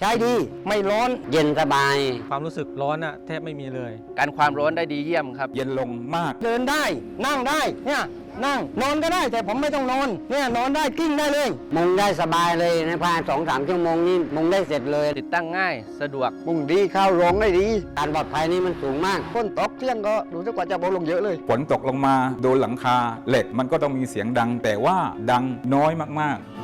ใช้ดีไม่ร้อนเย็นสบาย ความรู้สึกร้อนอะแทบไม่มีเลย การความร้อนได้ดีเยี่ยมครับ เย็นลงมาก เดินได้ นั่งได้เนี่ยนั่งนอนก็ได้แต่ผมไม่ต้องนอนเนี่ยนอนได้กลิ้งได้เลย มุงได้สบายเลยในภายสองสามชั่วโมงนี้มุงได้เสร็จเลย ติดตั้งง่ายสะดวก มุงดีเข้าโรงได้ดี การปลอดภัยนี่มันสูงมากฝนตกเที่ยงก็รู้สึกว่าจะเบาลงเยอะเลย ฝนตกลงมาโดนหลังคาเหล็กมันก็ต้องมีเสียงดัง แต่ว่าดังน้อยมากๆ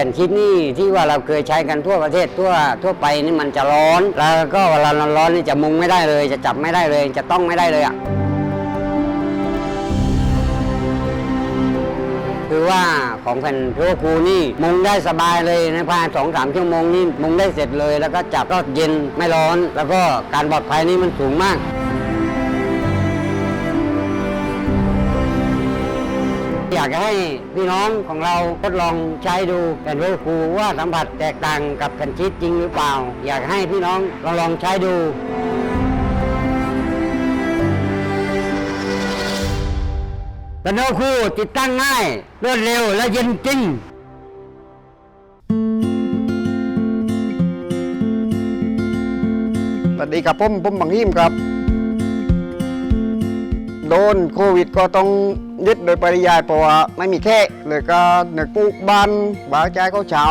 ผ่นชิดนี่ที่ว่าเราเคยใช้กันทั่วประเทศทั่วทั่วไปนี่มันจะร้อน แล้วก็เวลาร้อนนี่จะมุงไม่ได้เลย จะจับไม่ได้เลย จะต้องไม่ได้เลยอะคือว่าของแผ่นพลคูนี่มุงได้สบายเลยในภายสองสามชั่วโมงนี่มุงได้เสร็จเลย แล้วก็จับก็เย็นไม่ร้อน แล้วก็การปลอดภัยนี่มันสูงมาก อยากให้พี่น้องของเราทดลองใช้ดูแผ่นเวอร์คูว่าสัมผัสแตกต่างกับแผ่นชีตจริงหรือเปล่า อยากให้พี่น้องลองลองใช้ดูแผ่นเวอร์คูติดตั้งง่าย รวดเร็วและเย็นจริงสวัสดีครับผมผมบังฮิมครับ โดนโควิดก็ต้องยึดโดยปริยายเพราะว่าไม่มีแค่เลยก็นึกปลูกบ้านบาใจเขาเช้า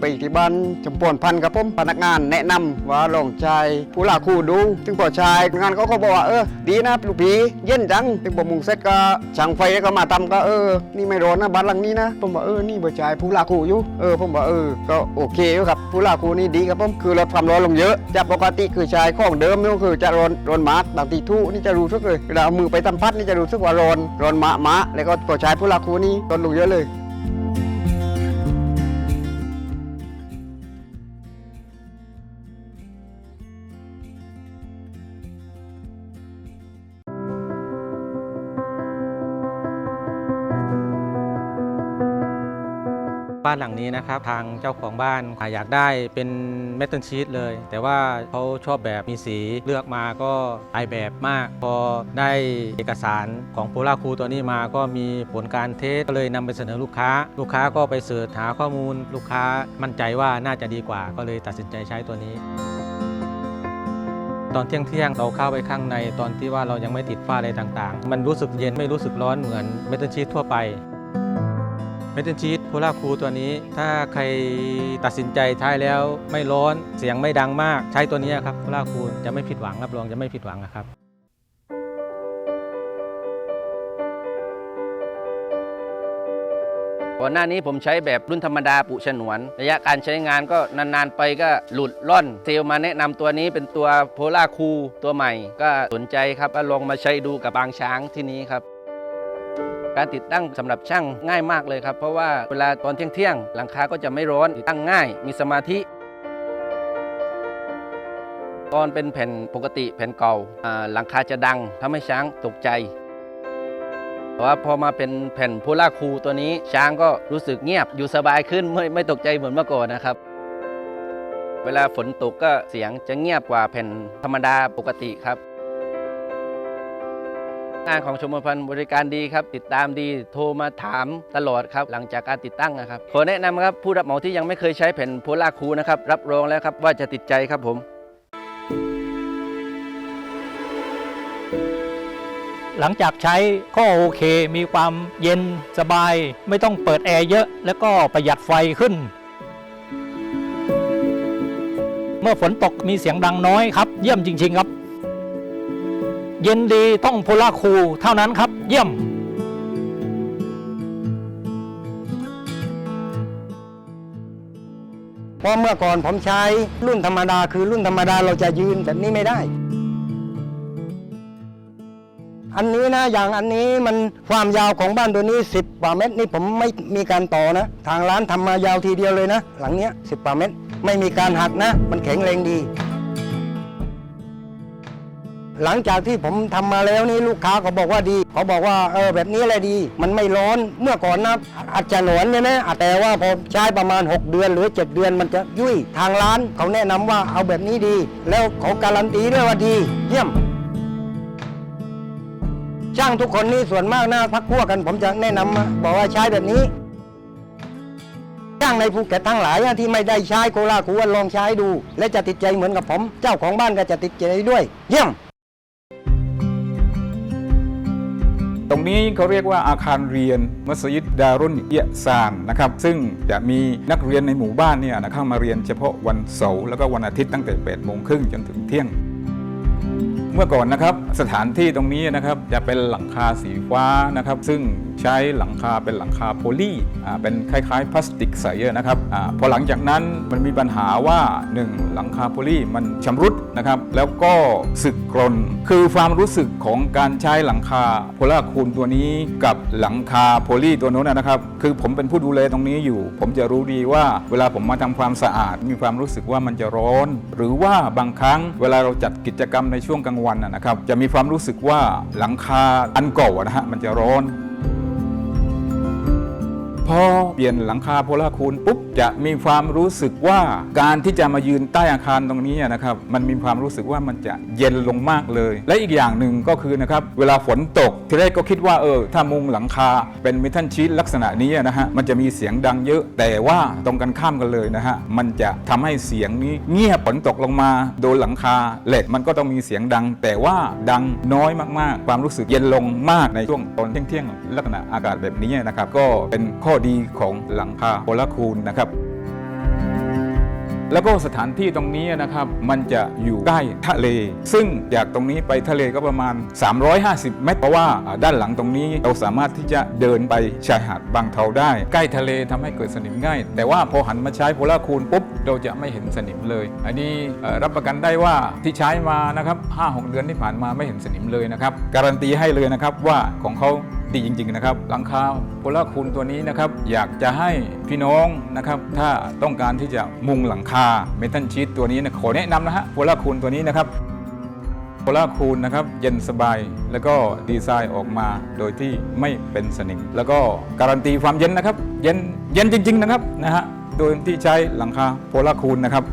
ไปที่บ้านจำปวนพันครับผมพนักงานแนะนำว่าลองใช้ผู้ลาคู่ดูถึงพอใชายงานเขาก็บอกว่าเออดีนะลูกผีเย็นจังถึงผมมุงเสร็จก็ช่างไฟก็มาทำก็เออ นี่ไม่ร้อนนะบ้านหลังนี้นะผมบอกเออนี่บ่ใชายผู้ลาคู่อยู่เออผมบอกเออก็โอเคครับผู้ลาคู่นี่ดีครับผมคือลดความร้อนลงเยอะจากปกติคือใช้ของเดิมนี่ก็คือจะร้อนร้อนมากบางทีทุนี่จะรู้สึกเลยเวลาเอามือไปสัมผัสนี่จะรู้สึกว่าร้อนร้อนมะมะแล้วก็พอใช้ผู้ลาคู่นี่ลดลงเยอะเลย บ้านหลังนี้นะครับ ทางเจ้าของบ้านอยากได้เป็นเมทัลชีตเลย แต่ว่าเขาชอบแบบมีสีเลือกมาก็หลายแบบมาก พอได้เอกสารของโพลาคูตัวนี้มาก็มีผลการเทสก็เลยนำไปเสนอลูกค้า ลูกค้าก็ไปเสิร์ชหาข้อมูล ลูกค้ามั่นใจว่าน่าจะดีกว่า ก็เลยตัดสินใจใช้ตัวนี้ตอนเที่ยงเที่ยงๆเราเข้าไปข้างในตอนที่ว่าเรายังไม่ติดฝ้าอะไรต่างๆ มันรู้สึกเย็นไม่รู้สึกร้อนเหมือนเมทัลชีตทั่วไป เมทัลชีตโพล่าคูตัวนี้ ถ้าใครตัดสินใจใช้แล้วไม่ร้อนเสียงไม่ดังมาก ใช้ตัวนี้ครับโพล่าคูจะไม่ผิดหวังรับรองจะไม่ผิดหวังนะครับก่อนหน้านี้ผมใช้แบบรุ่นธรรมดาปุฉนวน ระยะการใช้งานก็นานๆไปก็หลุดล่อน เซลมาแนะนำตัวนี้เป็นตัวโพล่าคูตัวใหม่ ก็สนใจครับก็ลองมาใช้ดูกับบางช้างที่นี้ครับ การติดตั้งสำหรับช่างง่ายมากเลยครับ เพราะว่าเวลาตอนเที่ยงๆหลังคาก็จะไม่ร้อนติดตั้งง่าย มีสมาธิตอนเป็นแผ่นปกติแผ่นเก่าหลังคาจะดังทำให้ช้างตกใจแต่ว่าพอมาเป็นแผ่นโพล่าคูตัวนี้ช้างก็รู้สึกเงียบอยู่สบายขึ้นไม่ไม่ตกใจเหมือนเมื่อก่อนนะครับ เวลาฝนตกก็เสียงจะเงียบกว่าแผ่นธรรมดาปกติครับ งานของชมพันธ์บริการดีครับ ติดตามดีโทรมาถามตลอดครับ หลังจากการติดตั้งนะครับ ขอแนะนำครับผู้รับเหมาที่ยังไม่เคยใช้แผ่นโพล่าคูนะครับ รับรองแล้วครับว่าจะติดใจครับผม หลังจากใช้ก็โอเค มีความเย็นสบาย ไม่ต้องเปิดแอร์เยอะ แล้วก็ประหยัดไฟขึ้น เมื่อฝนตกมีเสียงดังน้อยครับ เยี่ยมจริง ๆ ครับ เย็นดีต้องโพล่าคูลเท่านั้นครับ เยี่ยมเพราะเมื่อก่อนผมใช้รุ่นธรรมดา คือรุ่นธรรมดาเราจะยืนแบบนี้ไม่ได้ อันนี้นะอย่างอันนี้มันความยาวของบ้านตัวนี้ 10กว่าเมตรนี่ผมไม่มีการต่อนะ ทางร้านทำมายาวทีเดียวเลยนะ หลังเนี้ย10กว่าเมตร ไม่มีการหักนะ มันแข็งแรงดี หลังจากที่ผมทำมาแล้วนี่ลูกค้าเขาบอกว่าดี เขาบอกว่าเออแบบนี้แหละดี มันไม่ร้อนเมื่อก่อนนะอาจจะหนวนเนี่ยนะแต่ว่าพอใช้ประมาณ 6 เดือนหรือ 7 เดือนมันจะยุ่ยทางร้าน เขาแนะนำว่าเอาแบบนี้ดี แล้วเขาการันตีด้วยว่าดี เยี่ยมช่างทุกคนนี่ส่วนมากนะพักพวกกัน ผมจะแนะนำมาบอกว่าใช้แบบนี้ช่างในภูเก็ตทั้งหลายที่ไม่ได้ใช้โคลาคูว่าลองใช้ดู และจะติดใจเหมือนกับผม เจ้าของบ้านก็จะติดใจด้วย เยี่ยม นี้เขาเรียกว่าอาคารเรียนมัสยิดดารุนเยซานนะครับซึ่งจะมีนักเรียนในหมู่บ้านเนี่ยนะเข้ามาเรียนเฉพาะวันเสาร์แล้วก็วันอาทิตย์ตั้งแต่8โมงครึ่งจนถึงเที่ยง เมื่อก่อนนะครับสถานที่ตรงนี้นะครับจะเป็นหลังคาสีฟ้านะครับ ซึ่งใช้หลังคาเป็นหลังคาโพลีเป็นคล้ายๆพลาสติกใสนะครับอพอหลังจากนั้นมันมีปัญหาว่า 1. หลังคาโพลีมันชำรุดนะครับแล้วก็สึกกรนคือความรู้สึกของการใช้หลังคาโพลาคูนตัวนี้กับหลังคาโพลีตัวโน้นนะครับ คือผมเป็นผู้ดูแลตรงนี้อยู่ ผมจะรู้ดีว่าเวลาผมมาทำความสะอาด มีความรู้สึกว่ามันจะร้อน หรือว่าบางครั้งเวลาเราจัดกิจกรรมในช่วงกลางวันนะครับ จะมีความรู้สึกว่าหลังคาอันเก่านะฮะมันจะร้อน พอเปลี่ยนหลังคาโพลาคูนปุ๊บจะมีความรู้สึกว่าการที่จะมายืนใต้อาคารตรงนี้นะครับมันมีความรู้สึกว่ามันจะเย็นลงมากเลย และอีกอย่างหนึ่งก็คือนะครับเวลาฝนตกทีแรกก็คิดว่าเออถ้ามุงหลังคาเป็นมิทัลชีตลักษณะนี้นะฮะมันจะมีเสียงดังเยอะ แต่ว่าตรงกันข้ามกันเลยนะฮะมันจะทำให้เสียงนี้เงียบฝนตกลงมาโดนหลังคาเหล็กมันก็ต้องมีเสียงดัง แต่ว่าดังน้อยมากๆ ความรู้สึกเย็นลงมากในช่วงตอนเที่ยงๆลักษณะอากาศแบบนี้นะครับก็เป็นข้อดีของหลังคาโพลาคูนนะครับ แล้วก็สถานที่ตรงนี้นะครับมันจะอยู่ใกล้ทะเล ซึ่งจากตรงนี้ไปทะเลก็ประมาณ 350 เมตร เพราะว่าด้านหลังตรงนี้เราสามารถที่จะเดินไปชายหาดบางเทาได้ ใกล้ทะเลทำให้เกิดสนิมง่าย แต่ว่าพอหันมาใช้โพลาคูนปุ๊บเราจะไม่เห็นสนิมเลย อันนี้รับประกันได้ว่าที่ใช้มานะครับ5-6 เดือนที่ผ่านมาไม่เห็นสนิมเลยนะครับ การันตีให้เลยนะครับว่าของเขา ดีจริง ๆนะครับ หลังคาโพลาคูนตัวนี้นะครับ อยากจะให้พี่น้องนะครับ ถ้าต้องการที่จะมุงหลังคาเมทัลชีตตัวนี้นะขอแนะนำนะฮะโพลาคูนตัวนี้นะครับโพลาคูนนะครับเย็นสบาย แล้วก็ดีไซน์ออกมาโดยที่ไม่เป็นสนิม แล้วก็การันตีความเย็นนะครับ เย็นเย็นจริง ๆ นะครับนะฮะโดยที่ใช้หลังคาโพลาคูนนะครับ